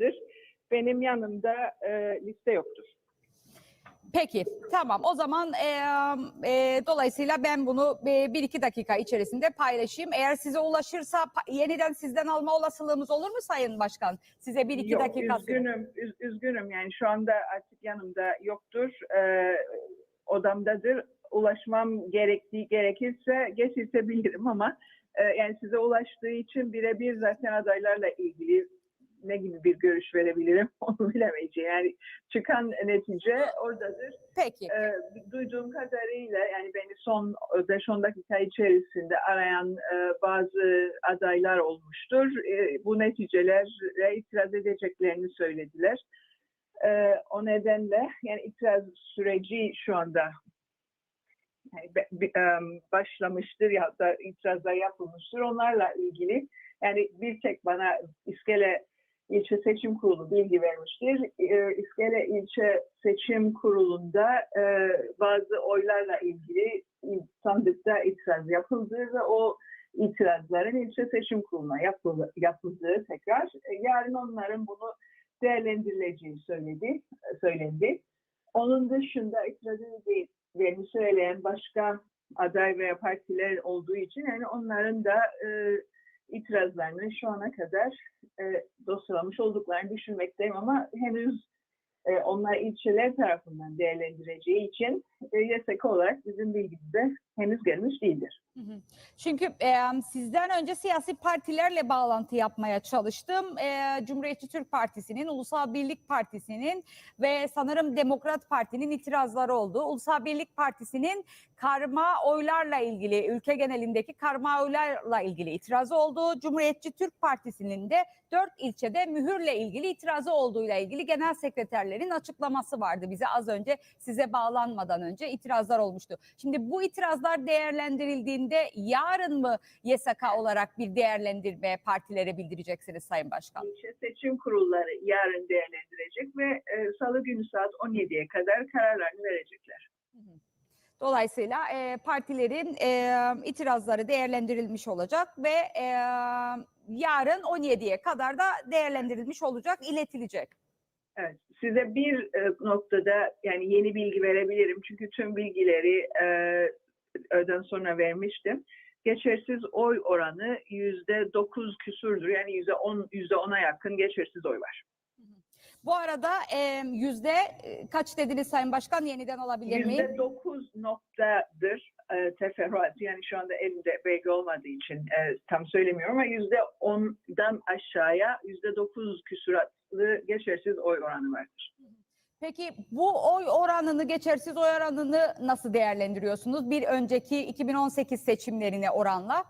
dağıtılmıştır. Benim yanımda e, liste yoktur. Peki tamam o zaman e, e, dolayısıyla ben bunu e, bir iki dakika içerisinde paylaşayım. Eğer size ulaşırsa yeniden sizden alma olasılığımız olur mu Sayın Başkan? Size bir iki Yok, dakika üzgünüm, üz- üzgünüm. Yani şu anda artık yanımda yoktur. E, odamdadır. Ulaşmam gerektiği gerekirse geçirtebilirim ama e, yani size ulaştığı için birebir zaten adaylarla ilgili ne gibi bir görüş verebilirim onu bilemeyeceğim. Yani çıkan netice oradadır. Peki. Ee, duyduğum kadarıyla yani beni son 5-10 dakika içerisinde arayan e, bazı adaylar olmuştur. E, bu neticelere itiraz edeceklerini söylediler. E, o nedenle yani itiraz süreci şu anda em, başlamıştır ya da itirazlar yapılmıştır. Onlarla ilgili yani bir tek bana İskele İlçe Seçim Kurulu bilgi vermiştir. E, İskele İlçe Seçim Kurulu'nda e, bazı oylarla ilgili sandıkta itiraz yapıldı ve o itirazların ilçe seçim kuruluna yapıldı, yapıldığı tekrar e, yarın onların bunu değerlendirileceği söyledi, söylendi. Onun dışında itiraz edildiğini söyleyen başka aday veya partiler olduğu için yani onların da e, itirazlarını şu ana kadar e, dosyalamış olduklarını düşünmekteyim ama henüz e, onlar ilçeler tarafından değerlendireceği için e, YSK olarak bizim bilgimize henüz gelmiş değildir. Çünkü e, sizden önce siyasi partilerle bağlantı yapmaya çalıştım. E, Cumhuriyetçi Türk Partisi'nin, Ulusal Birlik Partisi'nin ve sanırım Demokrat Parti'nin itirazları oldu. Ulusal Birlik Partisi'nin karma oylarla ilgili, ülke genelindeki karma oylarla ilgili itirazı oldu. Cumhuriyetçi Türk Partisi'nin de dört ilçede mühürle ilgili itirazı olduğuyla ilgili genel sekreterlerin açıklaması vardı bize az önce size bağlanmadan önce itirazlar olmuştu. Şimdi bu itirazlar değerlendirildiğinde yarın mı YSK olarak bir değerlendirme partilere bildireceksiniz Sayın Başkan? İlçe seçim kurulları yarın değerlendirecek ve e, salı günü saat 17'ye kadar kararlarını verecekler. Dolayısıyla e, partilerin e, itirazları değerlendirilmiş olacak ve e, yarın 17'ye kadar da değerlendirilmiş olacak, iletilecek. Evet, size bir e, noktada yani yeni bilgi verebilirim çünkü tüm bilgileri e, öden sonra vermiştim. Geçersiz oy oranı yüzde dokuz küsürdür yani yüzde on yüzde ona yakın geçersiz oy var. Bu arada yüzde e, kaç dediniz Sayın Başkan yeniden alabilir miyim? Yüzde dokuz noktadır e, teferruat yani şu anda elimde belge olmadığı için e, tam söylemiyorum ama yüzde ondan aşağıya yüzde dokuz küsuratlı geçersiz oy oranı vardır. Peki bu oy oranını, geçersiz oy oranını nasıl değerlendiriyorsunuz? Bir önceki 2018 seçimlerine oranla.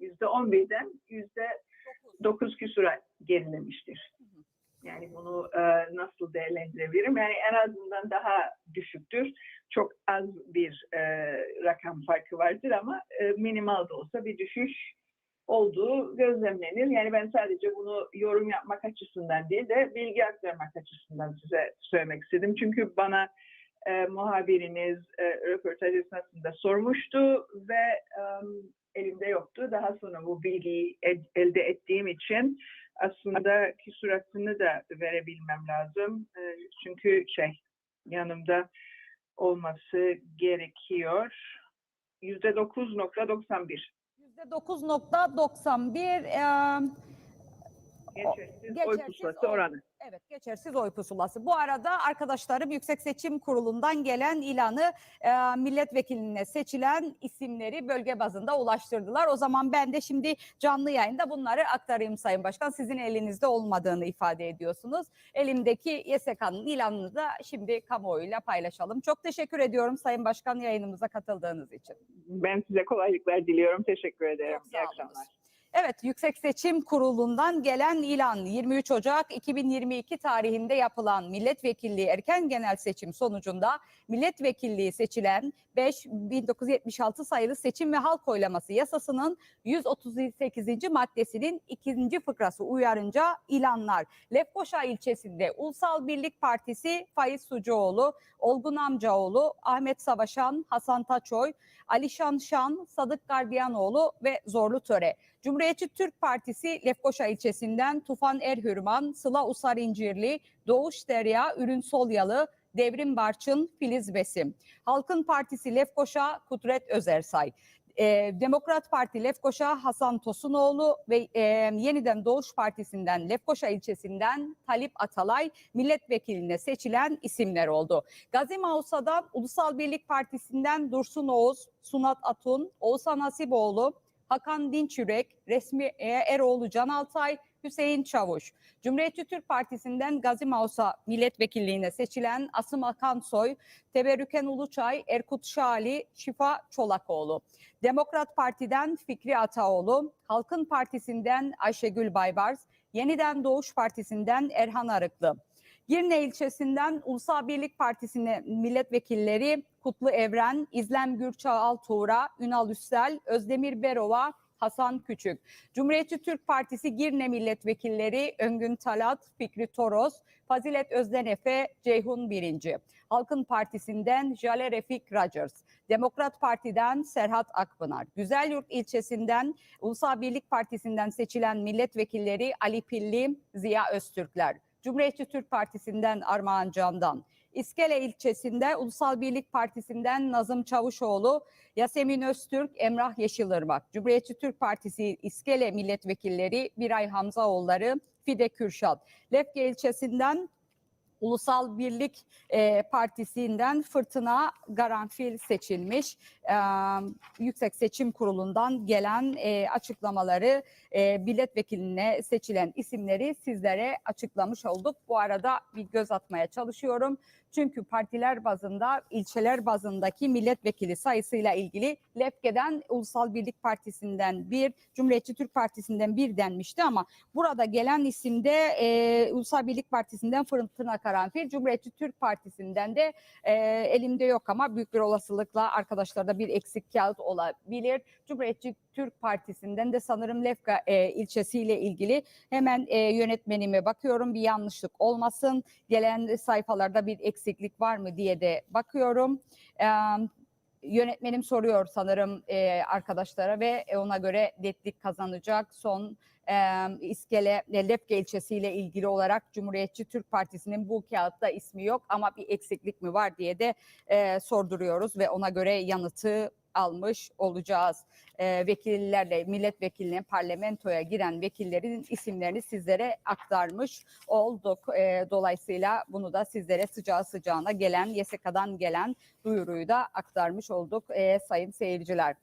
Yüzde on birden yüzde dokuz küsurat gerilemiştir. Yani bunu e, nasıl değerlendirebilirim? Yani en azından daha düşüktür. Çok az bir e, rakam farkı vardır ama e, minimal da olsa bir düşüş olduğu gözlemlenir. Yani ben sadece bunu yorum yapmak açısından değil de bilgi aktarmak açısından size söylemek istedim. Çünkü bana e, muhabiriniz e, röportaj esnasında sormuştu ve e, elimde yoktu. Daha sonra bu bilgiyi ed, elde ettiğim için aslında ki suratını da verebilmem lazım. E, çünkü şey yanımda olması gerekiyor. %9.91 %9.91 e, Geçersiz, oy geçersiz pusulası oy- oranı. Evet, geçersiz oy pusulası. Bu arada arkadaşlarım Yüksek Seçim Kurulu'ndan gelen ilanı e, milletvekiline seçilen isimleri bölge bazında ulaştırdılar. O zaman ben de şimdi canlı yayında bunları aktarayım Sayın Başkan. Sizin elinizde olmadığını ifade ediyorsunuz. Elimdeki YSK'nın ilanını da şimdi kamuoyuyla paylaşalım. Çok teşekkür ediyorum Sayın Başkan yayınımıza katıldığınız için. Ben size kolaylıklar diliyorum. Teşekkür ederim. İyi akşamlar. Evet, Yüksek Seçim Kurulu'ndan gelen ilan 23 Ocak 2022 tarihinde yapılan milletvekilliği erken genel seçim sonucunda milletvekilliği seçilen 5 1976 sayılı seçim ve halk oylaması yasasının 138. maddesinin ikinci fıkrası uyarınca ilanlar Lefkoşa ilçesinde Ulusal Birlik Partisi Faiz Sucuoğlu, Olgun Amcaoğlu, Ahmet Savaşan, Hasan Taçoy, Alişan Şan, Sadık Gardiyanoğlu ve Zorlu Töre. Cumhuriyetçi Türk Partisi Lefkoşa ilçesinden Tufan Erhürman, Sıla Usar İncirli, Doğuş Derya, Ürün Solyalı, Devrim Barçın, Filiz Besim. Halkın Partisi Lefkoşa, Kudret Özersay. Ee, Demokrat Parti Lefkoşa Hasan Tosunoğlu ve e, yeniden Doğuş Partisi'nden Lefkoşa ilçesinden Talip Atalay milletvekiline seçilen isimler oldu. Gazi Mausa'dan Ulusal Birlik Partisi'nden Dursun Oğuz, Sunat Atun, Oğuzhan Nasiboğlu, Hakan Dinçürek, Resmi e, Eroğlu Can Altay, Hüseyin Çavuş. Cumhuriyetçi Türk Partisi'nden Gazi Mausa milletvekilliğine seçilen Asım Akansoy, Teberrüken Uluçay, Erkut Şali, Şifa Çolakoğlu. Demokrat Parti'den Fikri Ataoğlu, Halkın Partisi'nden Ayşegül Baybars, Yeniden Doğuş Partisi'nden Erhan Arıklı. Girne ilçesinden Ulusal Birlik Partisi'ne milletvekilleri Kutlu Evren, İzlem Gürçağal Tuğra, Ünal Üstel, Özdemir Berova, Hasan Küçük. Cumhuriyetçi Türk Partisi Girne milletvekilleri Öngün Talat, Fikri Toros, Fazilet Özdenefe, Ceyhun Birinci. Halkın Partisi'nden Jale Refik Rogers. Demokrat Parti'den Serhat Akpınar. Güzelyurt ilçesinden Ulusal Birlik Partisi'nden seçilen milletvekilleri Ali Pilli, Ziya Öztürkler. Cumhuriyetçi Türk Partisi'nden Armağan Candan. İskele ilçesinde Ulusal Birlik Partisi'nden Nazım Çavuşoğlu, Yasemin Öztürk, Emrah Yeşilırmak. Cumhuriyetçi Türk Partisi İskele milletvekilleri Biray Hamzaoğulları, Fide Kürşat. Lefke ilçesinden Ulusal Birlik e, Partisi'nden Fırtına Garanfil seçilmiş. E, Yüksek Seçim Kurulu'ndan gelen e, açıklamaları e, milletvekiline seçilen isimleri sizlere açıklamış olduk. Bu arada bir göz atmaya çalışıyorum. Çünkü partiler bazında, ilçeler bazındaki milletvekili sayısıyla ilgili Lefke'den Ulusal Birlik Partisi'nden bir, Cumhuriyetçi Türk Partisi'nden bir denmişti ama burada gelen isimde e, Ulusal Birlik Partisi'nden Fırtına Karanfil, Cumhuriyetçi Türk Partisi'nden de e, elimde yok ama büyük bir olasılıkla arkadaşlarda bir eksik kağıt olabilir. Cumhuriyetçi Türk Partisi'nden de sanırım Lefka e, ilçesiyle ilgili hemen e, yönetmenime bakıyorum bir yanlışlık olmasın. Gelen sayfalarda bir eksiklik var mı diye de bakıyorum. E, yönetmenim soruyor sanırım e, arkadaşlara ve ona göre netlik kazanacak. Son e, İskele, e, Lefke ilçesiyle ilgili olarak Cumhuriyetçi Türk Partisi'nin bu kağıtta ismi yok ama bir eksiklik mi var diye de e, sorduruyoruz ve ona göre yanıtı almış olacağız. E, vekillerle milletvekiline parlamentoya giren vekillerin isimlerini sizlere aktarmış olduk. E, dolayısıyla bunu da sizlere sıcağı sıcağına gelen YSK'dan gelen duyuruyu da aktarmış olduk e, sayın seyirciler.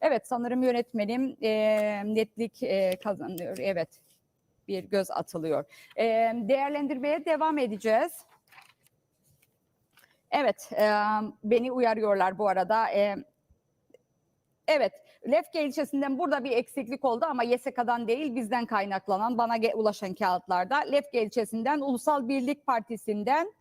Evet sanırım yönetmenim e, netlik e, kazanıyor. Evet bir göz atılıyor. E, değerlendirmeye devam edeceğiz. Evet e, beni uyarıyorlar bu arada. E, Evet, Lefke ilçesinden burada bir eksiklik oldu ama YSK'dan değil bizden kaynaklanan bana ulaşan kağıtlarda Lefke ilçesinden Ulusal Birlik Partisi'nden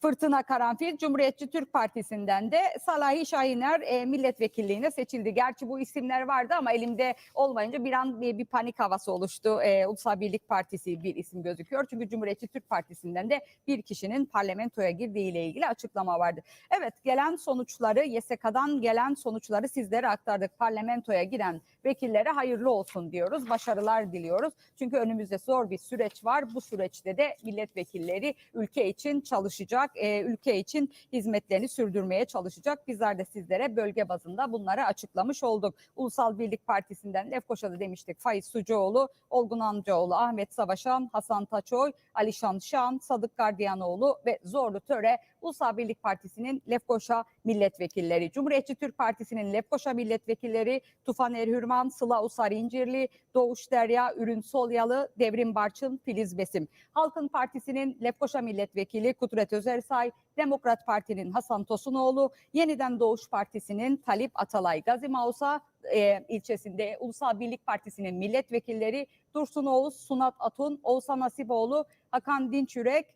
Fırtına Karanfil Cumhuriyetçi Türk Partisi'nden de Salahi Şahiner e, milletvekilliğine seçildi. Gerçi bu isimler vardı ama elimde olmayınca bir an bir, bir panik havası oluştu. E, Ulusal Birlik Partisi bir isim gözüküyor. Çünkü Cumhuriyetçi Türk Partisi'nden de bir kişinin parlamentoya girdiği ile ilgili açıklama vardı. Evet gelen sonuçları YSK'dan gelen sonuçları sizlere aktardık. Parlamentoya giren vekillere hayırlı olsun diyoruz. Başarılar diliyoruz. Çünkü önümüzde zor bir süreç var. Bu süreçte de milletvekilleri ülke için çalışacak e, ülke için hizmetlerini sürdürmeye çalışacak. Bizler de sizlere bölge bazında bunları açıklamış olduk. Ulusal Birlik Partisi'nden Lefkoşa'da demiştik Faiz Sucuoğlu, Olgun Amcaoğlu, Ahmet Savaşan, Hasan Taçoy, Alişan Şan, Sadık Gardiyanoğlu ve Zorlu Töre Ulusal Birlik Partisi'nin Lefkoşa milletvekilleri. Cumhuriyetçi Türk Partisi'nin Lefkoşa milletvekilleri Tufan Erhürman, Sıla Usar İncirli, Doğuş Derya, Ürün Solyalı, Devrim Barçın, Filiz Besim. Halkın Partisi'nin Lefkoşa milletvekili Kudret Özersay, Demokrat Parti'nin Hasan Tosunoğlu, Yeniden Doğuş Partisi'nin Talip Atalay Gazi Mausa e, ilçesinde Ulusal Birlik Partisi'nin milletvekilleri Dursun Oğuz, Sunat Atun, Oğuzhan Nasiboğlu, Hakan Dinçürek,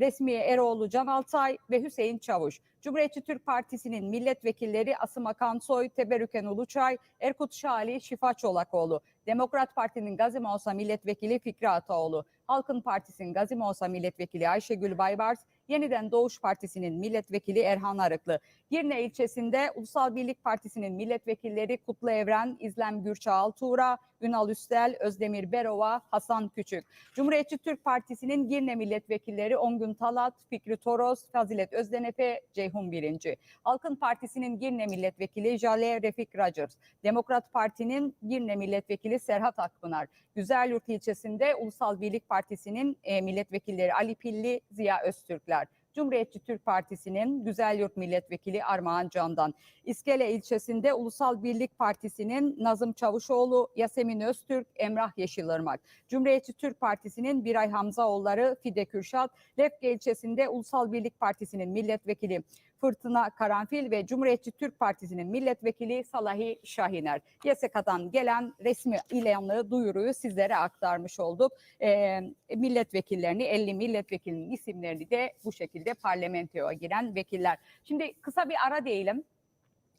Resmiye Eroğlu, Can Altay ve Hüseyin Çavuş. Cumhuriyetçi Türk Partisi'nin milletvekilleri Asım Akansoy, Teberüken Uluçay, Erkut Şali, Şifa Çolakoğlu. Demokrat Parti'nin Gazi milletvekili Fikri Ataoğlu. Halkın Partisi'nin Gazi milletvekili Ayşegül Baybars, Yeniden Doğuş Partisi'nin milletvekili Erhan Arıklı. Girne ilçesinde Ulusal Birlik Partisi'nin milletvekilleri Kutlu Evren, İzlem Gürçağal Tuğra, Ünal Üstel, Özdemir Berova, Hasan Küçük. Cumhuriyetçi Türk Partisi'nin Girne milletvekilleri Ongun Talat, Fikri Toros, Fazilet Özdenepe, Ceyhun Birinci. Halkın Partisi'nin Girne milletvekili Jale Refik Racers. Demokrat Parti'nin Girne milletvekili Serhat Akpınar. Güzelyurt ilçesinde Ulusal Birlik Partisi'nin e, milletvekilleri Ali Pilli, Ziya Öztürkler. Cumhuriyetçi Türk Partisi'nin Güzelyurt Milletvekili Armağan Candan. İskele ilçesinde Ulusal Birlik Partisi'nin Nazım Çavuşoğlu, Yasemin Öztürk, Emrah Yeşilırmak. Cumhuriyetçi Türk Partisi'nin Biray Hamzaoğulları, Fide Kürşat. Lefke ilçesinde Ulusal Birlik Partisi'nin milletvekili Fırtına Karanfil ve Cumhuriyetçi Türk Partisi'nin milletvekili Salahi Şahiner. YSK'dan gelen resmi ilanlı duyuruyu sizlere aktarmış olduk. Ee, milletvekillerini, 50 milletvekilinin isimlerini de bu şekilde parlamentoya giren vekiller. Şimdi kısa bir ara diyelim.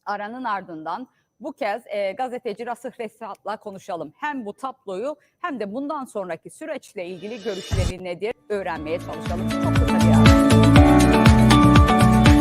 Aranın ardından bu kez e, gazeteci Rasıh Resat'la konuşalım. Hem bu tabloyu hem de bundan sonraki süreçle ilgili görüşleri nedir öğrenmeye çalışalım. Çok kısa bir ara.